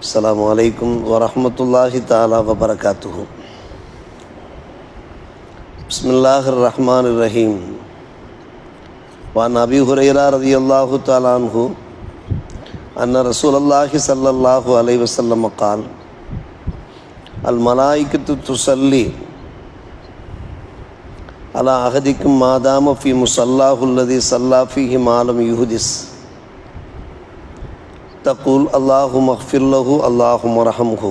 السلام عليكم ورحمة الله تعالى وبركاته بسم الله الرحمن الرحيم وعن أبي هريرة رضي الله تعالى عنه أن رسول الله صلى الله عليه وسلم قال الملائكة تصلي على أحدكم ما دام في مصلاه الذي صلى فيه ما لم يحدث தகுல் அல்லாஹு மஹ்ஃபில்லஹு அல்லாஹு மரஹம்ஹு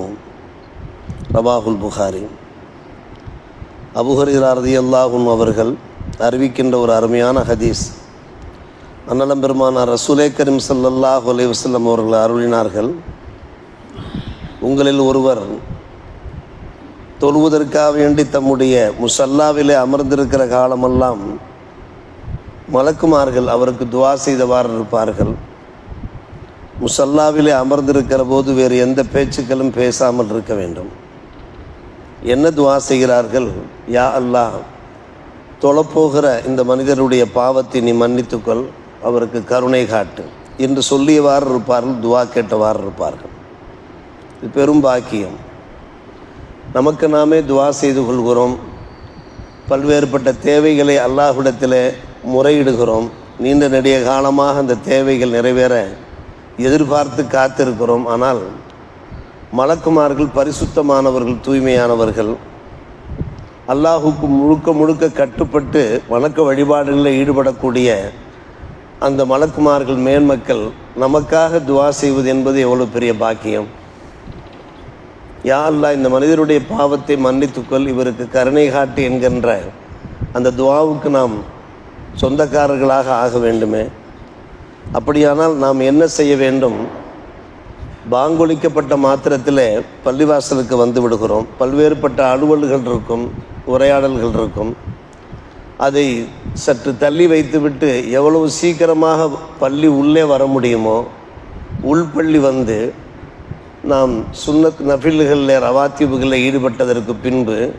ரவாஹுல் புகாரி அபுஹரிராரதி அல்லாஹும் அவர்கள் அறிவிக்கின்ற ஒரு அருமையான ஹதீஸ் அன்னலம் பெருமானார் ரசூலே கரீம் ஸல்லல்லாஹு அலி வசல்லம் அவர்கள் அருளினார்கள் உங்களில் ஒருவர் தொழுவதற்காக வேண்டி தம்முடைய முசல்லாவிலே அமர்ந்திருக்கிற காலமெல்லாம் மலக்குமார்கள் அவருக்கு துவா செய்தவாறு இருப்பார்கள் முசல்லாவிலே அமர்ந்திருக்கிற போது வேறு எந்த பேச்சுக்களும் பேசாமல் இருக்க வேண்டும். என்ன துவா செய்கிறார்கள்? யா அல்லாஹ் தொழப்போகிற இந்த மனிதருடைய பாவத்தை நீ மன்னித்துக்கொள் அவருக்கு கருணை காட்டு. என்று சொல்லியவாறு இருப்பார்கள் துவா கேட்டவாறு இருப்பார்கள். இது பெரும் பாக்கியம். நமக்கு நாமே துவா செய்து கொள்கிறோம். பல்வேறுபட்ட தேவைகளை அல்லாஹ்விடத்தில் முறையிடுகிறோம். நீண்ட நெடிய காலமாக அந்த தேவைகள் நிறைவேற எதிர்பார்த்து காத்திருக்கிறோம். ஆனால் மலக்குமார்கள் பரிசுத்தமானவர்கள் தூய்மையானவர்கள் அல்லாஹுக்கு முழுக்க முழுக்க கட்டுப்பட்டு வணக்க வழிபாடுகளில் ஈடுபடக்கூடிய அந்த மலக்குமார்கள் மேன்மக்கள் நமக்காக துவா செய்வது என்பது எவ்வளோ பெரிய பாக்கியம். யா அல்லா இந்த மனிதருடைய பாவத்தை மன்னித்துக்கொள் இவருக்கு கருணை காட்டு என்கின்ற அந்த துவாவுக்கு நாம் சொந்தக்காரர்களாக ஆக வேண்டுமே. அப்படியானால் நாம் என்ன செய்ய வேண்டும்? பாங்கொழிக்கப்பட்ட மாத்திரத்தில் பள்ளிவாசலுக்கு வந்து விடுகிறோம். பல்வேறுபட்ட அலுவல்கள் இருக்கும் உரையாடல்கள் இருக்கும். அதை சற்று தள்ளி வைத்துவிட்டு எவ்வளவு சீக்கிரமாக பள்ளி உள்ளே வர முடியுமோ உள்பள்ளி வந்து நாம் சுன்னத் நஃபில்களில் ரவாத்திபுகளில் ஈடுபட்டதற்கு பின்பு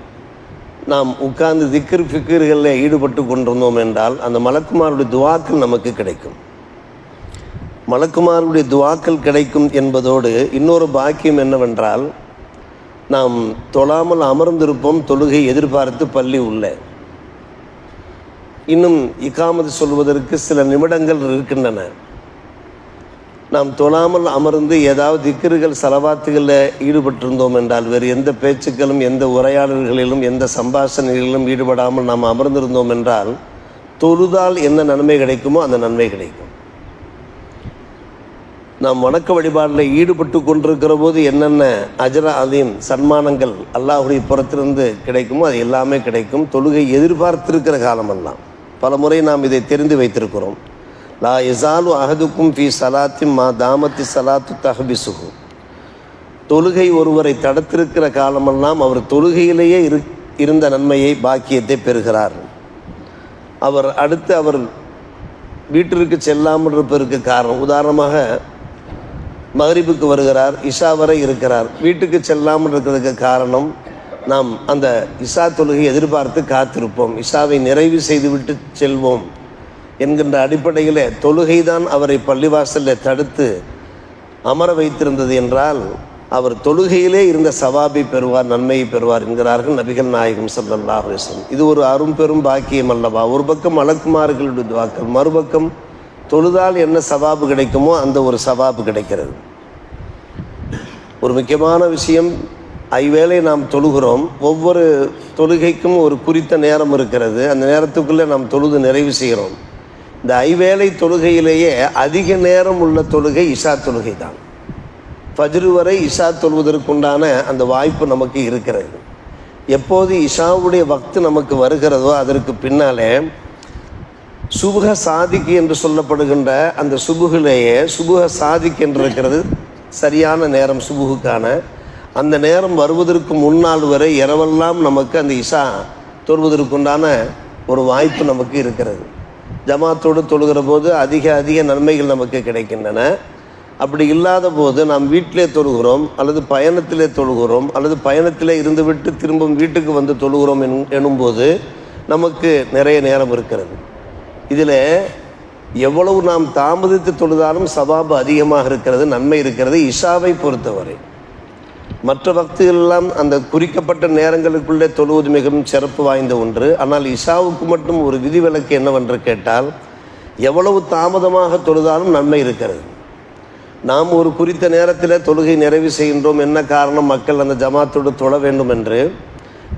நாம் உட்கார்ந்து திக்கிர் ஃபிக்கிர்களில் ஈடுபட்டு கொண்டிருந்தோம் என்றால் அந்த மலக்குமாருடைய துவாக்கள் நமக்கு கிடைக்கும். மலக்குமாருடைய துவாக்கள் கிடைக்கும் என்பதோடு இன்னொரு பாக்கியம் என்னவென்றால் நாம் தொழாமல் அமர்ந்திருப்போம் தொழுகை எதிர்பார்த்து பள்ளி உள்ள. இன்னும் இக்காமது சொல்வதற்கு சில நிமிடங்கள் இருக்கின்றன. நாம் தொழாமல் அமர்ந்து ஏதாவது திக்கர்கள் செலவாத்துகளில் ஈடுபட்டிருந்தோம் என்றால் வேறு எந்த பேச்சுக்களும் எந்த உரையாடல்களிலும் எந்த சம்பாஷணைகளிலும் ஈடுபடாமல் நாம் அமர்ந்திருந்தோம் என்றால் தொழுதால் என்ன நன்மை கிடைக்குமோ அந்த நன்மை கிடைக்கும். நாம் வணக்க வழிபாடில் ஈடுபட்டு கொண்டிருக்கிற போது என்னென்ன அஜர அதீம் சன்மானங்கள் அல்லாஹுடைய புறத்திலிருந்து கிடைக்குமோ அது எல்லாமே கிடைக்கும். தொழுகை எதிர்பார்த்திருக்கிற காலமெல்லாம். பல முறை நாம் இதை தெரிந்து வைத்திருக்கிறோம். லா இசாலு அகதுக்கும் ஃபி சலாத்தி மா தாமத்தி சலாத்து தஹபிசுகு தொழுகை ஒருவரை தடுத்திருக்கிற காலமெல்லாம் அவர் தொழுகையிலேயே இரு இருந்த நன்மையை பாக்கியத்தை பெறுகிறார். அவர் அடுத்து அவர் வீட்டிற்கு செல்லாமல் இருப்பதற்கு காரணம். உதாரணமாக மகரிபுக்கு வருகிறார் இஷா வரை இருக்கிறார். வீட்டுக்கு செல்லாமல் இருக்கிறதுக்கு காரணம் நாம் அந்த இஷா தொழுகை எதிர்பார்த்து காத்திருப்போம். இஷாவை நிறைவு செய்துவிட்டு செல்வோம் என்கின்ற அடிப்படையில் தொழுகை தான் அவரை பள்ளிவாசலில் தடுத்து அமர வைத்திருந்தது என்றால் அவர் தொழுகையிலே இருந்த சவாபை பெறுவார் நன்மையை பெறுவார் என்கிறார்கள் நபிகள் நாயகம் சல்லல்லாஹ் இது ஒரு அரும் பெரும் பாக்கியம் அல்லவா? ஒரு பக்கம் மலக்குமார்களுடைய துவாக்கள் மறுபக்கம் தொழுதால் என்ன சவாபு கிடைக்குமோ அந்த ஒரு சவாபு கிடைக்கிறது. ஒரு முக்கியமான விஷயம் ஐவேளை நாம் தொழுகிறோம் ஒவ்வொரு தொழுகைக்கும் ஒரு குறித்த நேரம் இருக்கிறது. அந்த நேரத்துக்குள்ளே நாம் தொழுது நிறைவு செய்கிறோம். இந்த ஐவேளை தொழுகையிலேயே அதிக நேரம் உள்ள தொழுகை இஷா தொழுகை தான். ஃபஜ்ரு வரை இஷா தொழுவதற்குண்டான அந்த வாய்ப்பு நமக்கு இருக்கிறது. எப்போது இஷாவுடைய வக்து நமக்கு வருகிறதோ அதற்கு பின்னாலே சுபுக சாதிக்கு என்று சொல்லப்படுகின்ற அந்த சுபுகிலேயே சுபுக சாதிக்கு என்று இருக்கிறது சரியான நேரம் சுபுகுக்கான. அந்த நேரம் வருவதற்கு முன்னால் வரை இரவெல்லாம் நமக்கு அந்த இஷா தொழுவதற்குண்டான ஒரு வாய்ப்பு நமக்கு இருக்கிறது. ஜமாத்தோடு தொழுகிற போது அதிக அதிக நன்மைகள் நமக்கு கிடைக்கின்றன. அப்படி இல்லாத போது நாம் வீட்டிலே தொழுகிறோம் அல்லது பயணத்திலே தொழுகிறோம் அல்லது பயணத்திலே இருந்துவிட்டு திரும்பவும் வீட்டுக்கு வந்து தொழுகிறோம் என் எனும்போது நமக்கு நிறைய நேரம் இருக்கிறது. இதில் எவ்வளவு நாம் தாமதித்து தொழுதாலும் சவாபு அதிகமாக இருக்கிறது நன்மை இருக்கிறது இஷாவை பொறுத்தவரை. மற்ற பக்திகளெல்லாம் அந்த குறிக்கப்பட்ட நேரங்களுக்குள்ளே தொழுவது மிகவும் சிறப்பு வாய்ந்த ஒன்று. ஆனால் இஷாவுக்கு மட்டும் ஒரு விதிவிலக்கு என்னவென்று கேட்டால் எவ்வளவு தாமதமாக தொழுதாலும் நன்மை இருக்கிறது. நாம் ஒரு குறித்த நேரத்தில் தொழுகை நிறைவு செய்கின்றோம் என்ன காரணம் மக்கள் அந்த ஜமாத்தோடு தொழ வேண்டும் என்று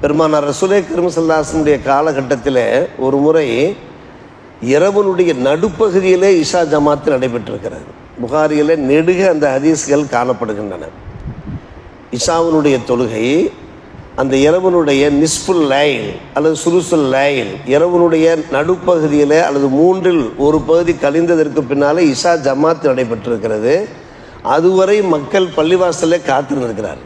பெருமானார் ரசுலே கருமசல்லாசனுடைய காலகட்டத்தில் ஒரு முறை இரவனுடைய நடுப்பகுதியிலே இஷா ஜமாத்து நடைபெற்றிருக்கிறது. புகாரியில் நெடுக அந்த ஹதீஸ்கள் காணப்படுகின்றன. இஷாவினுடைய தொழுகை அந்த இரவனுடைய நிஸ்புல் லைல் அல்லது சுருசுல் லைல் இரவனுடைய நடுப்பகுதியில் அல்லது மூன்றில் ஒரு பகுதி கழிந்ததற்கு பின்னாலே இஷா ஜமாத் நடைபெற்றிருக்கிறது. அதுவரை மக்கள் பள்ளிவாசலில் காத்திருந்திருக்கிறார்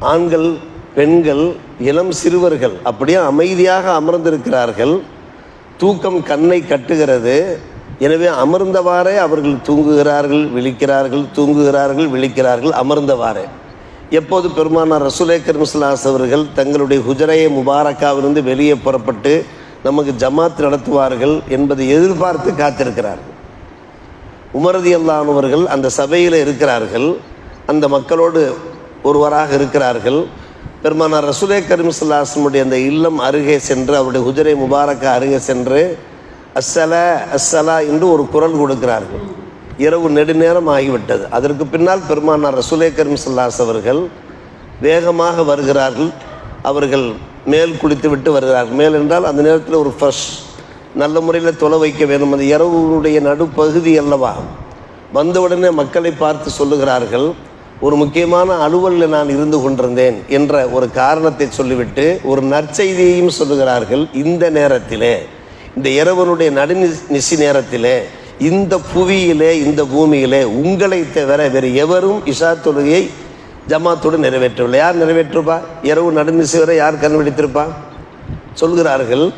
ஆண்கள் பெண்கள் இளம் சிறுவர்கள் அப்படியே அமைதியாக அமர்ந்திருக்கிறார்கள். தூக்கம் கண்ணை கட்டுகிறது. எனவே அமர்ந்தவாறே அவர்கள் தூங்குகிறார்கள் விழிக்கிறார்கள் தூங்குகிறார்கள் விழிக்கிறார்கள் அமர்ந்தவாறே. எப்போது பெருமானார் ரசூலே கர்மிஸ்லாஸ் அவர்கள் தங்களுடைய ஹுஜரையை முபாரக்காவிலிருந்து வெளியே புறப்பட்டு நமக்கு ஜமாத் நடத்துவார்கள் என்பதை எதிர்பார்த்து காத்திருக்கிறார்கள். உமரதி அல்லானவர்கள் அந்த சபையில் இருக்கிறார்கள். அந்த மக்களோடு ஒருவராக இருக்கிறார்கள். பெருமானார் ரசுலே கரிமஸ்லாசனுடைய அந்த இல்லம் அருகே சென்று அவருடைய குதிரை முபாரக்கா அருகே சென்று அஸ்ஸலா அஸ்ஸலா என்று ஒரு குரல் கொடுக்கிறார்கள். இரவு நெடுநேரம் ஆகிவிட்டது. அதற்கு பின்னால் பெருமானார் ரசுலே கருமிசல்லாஸ் அவர்கள் வேகமாக வருகிறார்கள். அவர்கள் மேல் குளித்து விட்டு வருகிறார்கள். மேல் என்றால் அந்த நேரத்தில் ஒரு ஃப்ரெஷ் நல்ல முறையில் தொலை வைக்க வேண்டும். அந்த இரவுடைய நடுப்பகுதி அல்லவா? வந்தவுடனே மக்களை பார்த்து சொல்லுகிறார்கள் ஒரு முக்கியமான அலுவலில் நான் இருந்து கொண்டிருந்தேன் என்ற ஒரு காரணத்தை சொல்லிவிட்டு ஒரு நற்செய்தியையும் சொல்லுகிறார்கள். இந்த நேரத்திலே இந்த இரவனுடைய நடுநி நிசி நேரத்திலே இந்த புவியிலே இந்த பூமியிலே உங்களை தவிர வேறு எவரும் இஷா தொழுகையை ஜமாத்தோடு நிறைவேற்றவில்லை. யார் நிறைவேற்றுப்பா? இரவு நடுநிசி வரை யார் கண்டுபிடித்திருப்பா சொல்கிறார்கள்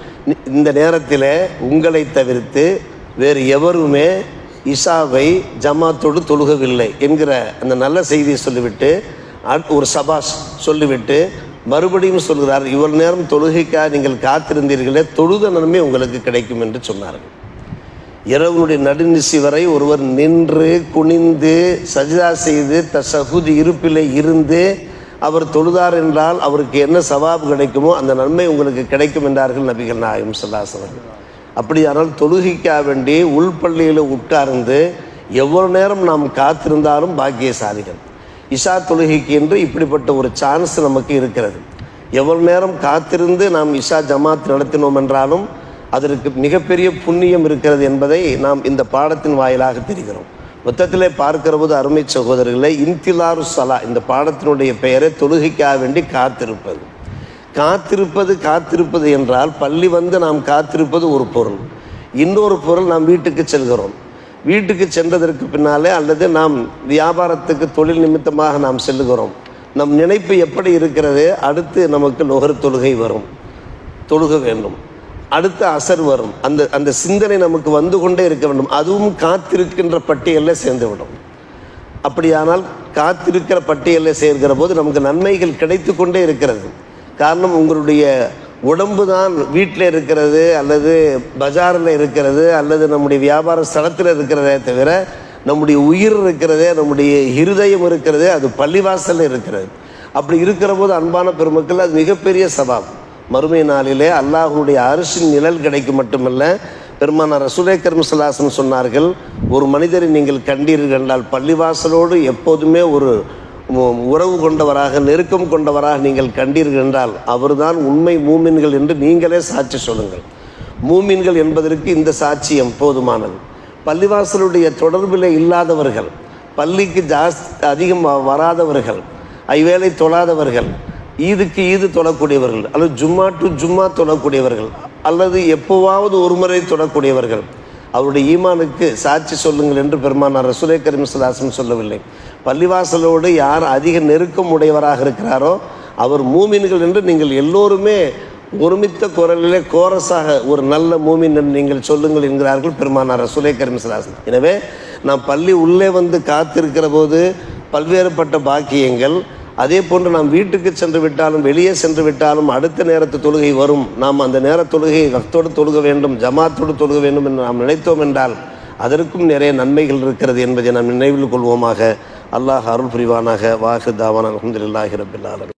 இந்த நேரத்தில் உங்களை தவிர்த்து வேறு எவருமே இஷாவை ஜமாத்தோடு தொழுகவில்லை என்கிற அந்த நல்ல செய்தியை சொல்லிவிட்டு அட்- ஒரு சபாஷ் சொல்லிவிட்டு மறுபடியும் சொல்கிறார் இவ்வளவு நேரம் தொழுகைக்காக நீங்கள் காத்திருந்தீர்களே தொழுத நன்மை உங்களுக்கு கிடைக்கும் என்று சொன்னார்கள். இரவனுடைய நடுநிசி வரை ஒருவர் நின்று குனிந்து சஜிதா செய்து தசகுதி இருப்பிலே இருந்து அவர் தொழுதார் என்றால் அவருக்கு என்ன சவாபு கிடைக்குமோ அந்த நன்மை உங்களுக்கு கிடைக்கும் என்றார்கள் நபிகள் நாயகம் அப்படி அப்படியானால் தொழுகைக்காக வேண்டி உள்பள்ளியில் உட்கார்ந்து எவ்வளவு நேரம் நாம் காத்திருந்தாலும் பாக்கியசாலிகள். இஷா தொழுகைக்கு என்று இப்படிப்பட்ட ஒரு சான்ஸ் நமக்கு இருக்கிறது. எவ்வளவு நேரம் காத்திருந்து நாம் இஷா ஜமாத் நடத்தினோம் என்றாலும் அதற்கு மிகப்பெரிய புண்ணியம் இருக்கிறது என்பதை நாம் இந்த பாடத்தின் வாயிலாக தெரிகிறோம். மொத்தத்திலே பார்க்கிற போது அருமை சகோதரர்களை இன்திலாரு சலா இந்த பாடத்தினுடைய பெயரை தொழுகைக்காக வேண்டி காத்திருப்பது. காத்திருப்பது காத்திருப்பது என்றால் பள்ளி வந்து நாம் காத்திருப்பது ஒரு பொருள். இன்னொரு பொருள் நாம் வீட்டுக்கு செல்கிறோம். வீட்டுக்கு சென்றதற்கு பின்னாலே அல்லது நாம் வியாபாரத்துக்கு தொழில் நிமித்தமாக நாம் செல்லுகிறோம் நம் நினைப்பு எப்படி இருக்கிறது? அடுத்து நமக்கு நுகர் தொழுகை வரும். தொழுக வேண்டும். அடுத்து அசர் வரும். அந்த அந்த சிந்தனை நமக்கு வந்து கொண்டே இருக்க வேண்டும். அதுவும் காத்திருக்கின்ற பட்டியலில் சேர்ந்துவிடும். அப்படியானால் காத்திருக்கிற பட்டியலில் சேர்கிற போது நமக்கு நன்மைகள் கிடைத்து கொண்டே இருக்கிறது. காரணம் உங்களுடைய உடம்பு தான் வீட்டில் இருக்கிறது அல்லது பஜாரில் இருக்கிறது அல்லது நம்முடைய வியாபார ஸ்தலத்தில் இருக்கிறதே தவிர நம்முடைய உயிர் இருக்கிறதே நம்முடைய இருதயம் இருக்கிறது அது பள்ளிவாசலில் இருக்கிறது. அப்படி இருக்கிற போது அன்பான பெருமக்கள் அது மிகப்பெரிய சவால். மறுமை நாளிலே அல்லாஹனுடைய அரிசின் நிழல் கிடைக்கும் மட்டுமல்ல பெருமானார் ரசூலே கர்மசலாசன் சொன்னார்கள் ஒரு மனிதரை நீங்கள் கண்டீர்கள் என்றால் பள்ளிவாசலோடு எப்போதுமே ஒரு உறவு கொண்டவராக நெருக்கம் கொண்டவராக நீங்கள் கண்டீர்கள் என்றால் அவர்தான் உண்மை மூமின்கள் என்று நீங்களே சாட்சி சொல்லுங்கள். மூமின்கள் என்பதற்கு இந்த சாட்சியம் போதுமானது பள்ளிவாசலுடைய தொடர்பில் இல்லாதவர்கள் பள்ளிக்கு ஜாஸ்தி அதிகம் வ- வராதவர்கள் ஐவேளை தொழாதவர்கள் ஈதுக்கு ஈது தொழக்கூடியவர்கள் அல்லது ஜும்மா டு ஜும்மா தொழக்கூடியவர்கள் அல்லது எப்போவாவது ஒரு முறை தொழக்கூடியவர்கள் அவருடைய ஈமானுக்கு சாட்சி சொல்லுங்கள் என்று பெருமானார் ரசுரே கரீம் சலாசம் சொல்லவில்லை. பள்ளிவாசலோடு யார் அதிக நெருக்கம் உடையவராக இருக்கிறாரோ அவர் மூமின்கள் என்று நீங்கள் எல்லோருமே ஒருமித்த குரலிலே கோரஸாக ஒரு நல்ல மூமின் என்று நீங்கள் சொல்லுங்கள் என்கிறார்கள் பெருமானார் சுலே கரீம் எனவே நாம் பள்ளி உள்ளே வந்து காத்திருக்கிற போது பல்வேறுபட்ட பாக்கியங்கள் அதே போன்று நாம் வீட்டுக்கு சென்று விட்டாலும் வெளியே சென்று விட்டாலும் அடுத்த நேரத்து தொழுகை வரும். நாம் அந்த நேர தொழுகையை வக்தோடு தொழுக வேண்டும் ஜமாத்தோடு தொழுக வேண்டும் என்று நாம் நினைத்தோம் என்றால் அதற்கும் நிறைய நன்மைகள் இருக்கிறது என்பதை நாம் நினைவில் கொள்வோமாக. அல்லாஹ் அருள் புரிவானாக வாஹு தாவான் அலமதுல்லாஹி